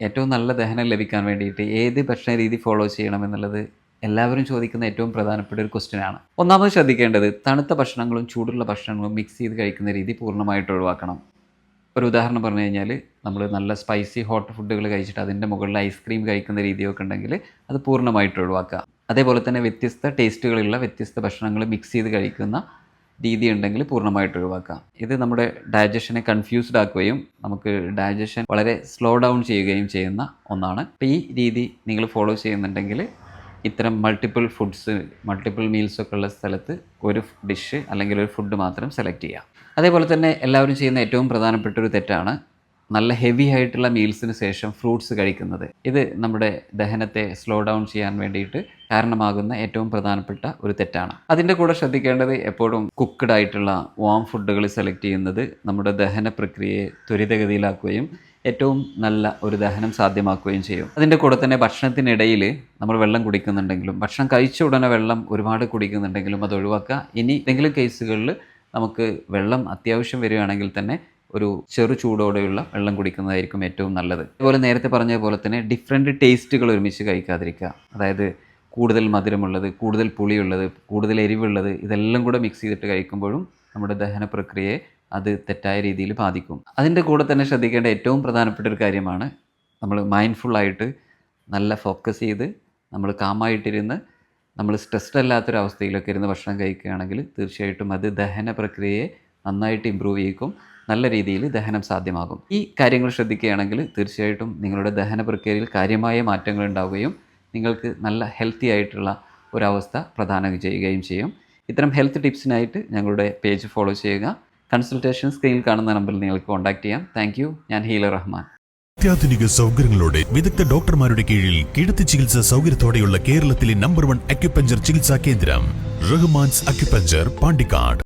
ഏറ്റവും നല്ല ദഹനം ലഭിക്കാൻ വേണ്ടിയിട്ട് ഏത് ഭക്ഷണ രീതി ഫോളോ ചെയ്യണം എന്നുള്ളത് എല്ലാവരും ചോദിക്കുന്ന ഏറ്റവും പ്രധാനപ്പെട്ട ഒരു ക്വസ്റ്റ്യൻ ആണ്. ഒന്നാമത് ശ്രദ്ധിക്കേണ്ടത് തണുത്ത ഭക്ഷണങ്ങളും ചൂടുള്ള ഭക്ഷണങ്ങളും മിക്സ് ചെയ്ത് കഴിക്കുന്ന രീതി പൂർണമായിട്ട് ഒഴിവാക്കണം. ഒരു ഉദാഹരണം പറഞ്ഞു കഴിഞ്ഞാൽ നമ്മൾ നല്ല സ്പൈസി ഹോട്ട് ഫുഡുകൾ കഴിച്ചിട്ട് അതിന്റെ മുകളിൽ ഐസ്ക്രീം കഴിക്കുന്ന രീതിയൊക്കെ ഉണ്ടെങ്കിൽ അത് പൂർണമായിട്ട് ഒഴിവാക്കുക. അതേപോലെ തന്നെ വ്യത്യസ്ത ടേസ്റ്റുകളുള്ള വ്യത്യസ്ത ഭക്ഷണങ്ങൾ മിക്സ് ചെയ്ത് കഴിക്കുന്ന രീതി ഉണ്ടെങ്കിൽ പൂർണമായിട്ട് ഒഴിവാക്കാം. ഇത് നമ്മുടെ ഡൈജഷനെ കൺഫ്യൂസ്ഡ് ആക്കുകയും നമുക്ക് ഡൈജഷൻ വളരെ സ്ലോ ഡൗൺ ചെയ്യുകയും ചെയ്യുന്ന ഒന്നാണ്. ഈ രീതി നിങ്ങൾ ഫോളോ ചെയ്യുന്നുണ്ടെങ്കിൽ ഇത്തരം മൾട്ടിപ്പിൾ ഫുഡ്സ് മൾട്ടിപ്പിൾ മീൽസ് ഒക്കെ ഉള്ള സ്ഥലത്ത് ഒരു ഡിഷ് അല്ലെങ്കിൽ ഒരു ഫുഡ് മാത്രം സെലക്ട് ചെയ്യുക അതേപോലെ തന്നെ എല്ലാവരും ചെയ്യുന്ന ഏറ്റവും പ്രധാനപ്പെട്ട ഒരു തെറ്റാണ് നല്ല ഹെവി ആയിട്ടുള്ള മീൽസിന് ശേഷം ഫ്രൂട്ട്സ് കഴിക്കുന്നത്. ഇത് നമ്മുടെ ദഹനത്തെ സ്ലോ ഡൗൺ ചെയ്യാൻ വേണ്ടിയിട്ട് കാരണമാകുന്ന ഏറ്റവും പ്രധാനപ്പെട്ട ഒരു തെറ്റാണ്. അതിന്റെ കൂടെ ശ്രദ്ധിക്കേണ്ടത് എപ്പോഴും കുക്ക്ഡ് ആയിട്ടുള്ള വാം ഫുഡുകൾ സെലക്ട് ചെയ്യുന്നത് നമ്മുടെ ദഹന പ്രക്രിയയെ ത്വരിതഗതിയിലാക്കുകയും ഏറ്റവും നല്ല ഒരു ദഹനം സാധ്യമാക്കുകയും ചെയ്യും. അതിന്റെ കൂടെ തന്നെ ഭക്ഷണത്തിനിടയിൽ നമ്മൾ വെള്ളം കുടിക്കുന്നുണ്ടെങ്കിലും ഭക്ഷണം കഴിച്ച ഉടനെ വെള്ളം ഒരുപാട് കുടിക്കുന്നുണ്ടെങ്കിലും അത് ഒഴിവാക്കുക. ഇനി എന്തെങ്കിലും കേസുകളിൽ നമുക്ക് വെള്ളം അത്യാവശ്യം വരികയാണെങ്കിൽ തന്നെ ഒരു ചെറു ചൂടോടെയുള്ള വെള്ളം കുടിക്കുന്നതായിരിക്കും ഏറ്റവും നല്ലത്. അതുപോലെ നേരത്തെ പറഞ്ഞ പോലെ തന്നെ ഡിഫറെന്റ് ടേസ്റ്റുകൾ ഒരുമിച്ച് കഴിക്കാതിരിക്കുക. അതായത് കൂടുതൽ മധുരമുള്ളത് കൂടുതൽ പുളിയുള്ളത് കൂടുതൽ എരിവുള്ളത് ഇതെല്ലാം കൂടെ മിക്സ് ചെയ്തിട്ട് കഴിക്കുമ്പോഴും നമ്മുടെ ദഹന പ്രക്രിയയെ അത് തെറ്റായ രീതിയിൽ ബാധിക്കും. അതിന്റെ കൂടെ തന്നെ ശ്രദ്ധിക്കേണ്ട ഏറ്റവും പ്രധാനപ്പെട്ട ഒരു കാര്യമാണ് നമ്മൾ മൈൻഡ്ഫുള്ളായിട്ട് നല്ല ഫോക്കസ് ചെയ്ത് നമ്മൾ കാമായിട്ടിരുന്ന് നമ്മൾ സ്ട്രെസ്ഡ് അല്ലാത്തൊരവസ്ഥയിലൊക്കെ ഇരുന്ന് ഭക്ഷണം കഴിക്കുകയാണെങ്കിൽ തീർച്ചയായിട്ടും അത് ദഹന പ്രക്രിയയെ നന്നായിട്ട് ഇമ്പ്രൂവ് ചെയ്യിക്കും. നല്ല രീതിയിൽ ദഹനം സാധ്യമാകും. ഈ കാര്യങ്ങൾ ശ്രദ്ധിക്കുകയാണെങ്കിൽ തീർച്ചയായിട്ടും നിങ്ങളുടെ ദഹന പ്രക്രിയയിൽ കാര്യമായ മാറ്റങ്ങൾ ഉണ്ടാവുകയും നിങ്ങൾക്ക് നല്ല ഹെൽത്തി ആയിട്ടുള്ള ഒരവസ്ഥ പ്രദാനം ചെയ്യുകയും ചെയ്യും. ഇത്തരം ഹെൽത്ത് ടിപ്സിനായിട്ട് ഞങ്ങളുടെ പേജ് ഫോളോ ചെയ്യുക. കൺസൾട്ടേഷൻ സ്ക്രീനിൽ കാണുന്ന നമ്പറിൽ നിങ്ങൾക്ക് കോൺടാക്ട് ചെയ്യാം. താങ്ക് ഞാൻ ഹീലർ റഹ്മാൻ. അത്യാധുനിക സൗകര്യങ്ങളോടെ വിദഗ്ധ ഡോക്ടർമാരുടെ കീഴിൽ കിടത്തി ചികിത്സാ സൗകര്യത്തോടെയുള്ള കേരളത്തിലെ നമ്പർ വൺ അക്യുപഞ്ചർ ചികിത്സാ കേന്ദ്രം. റഹ്മാൻസ് അക്യുപഞ്ചർ പാണ്ടിക്കാട്.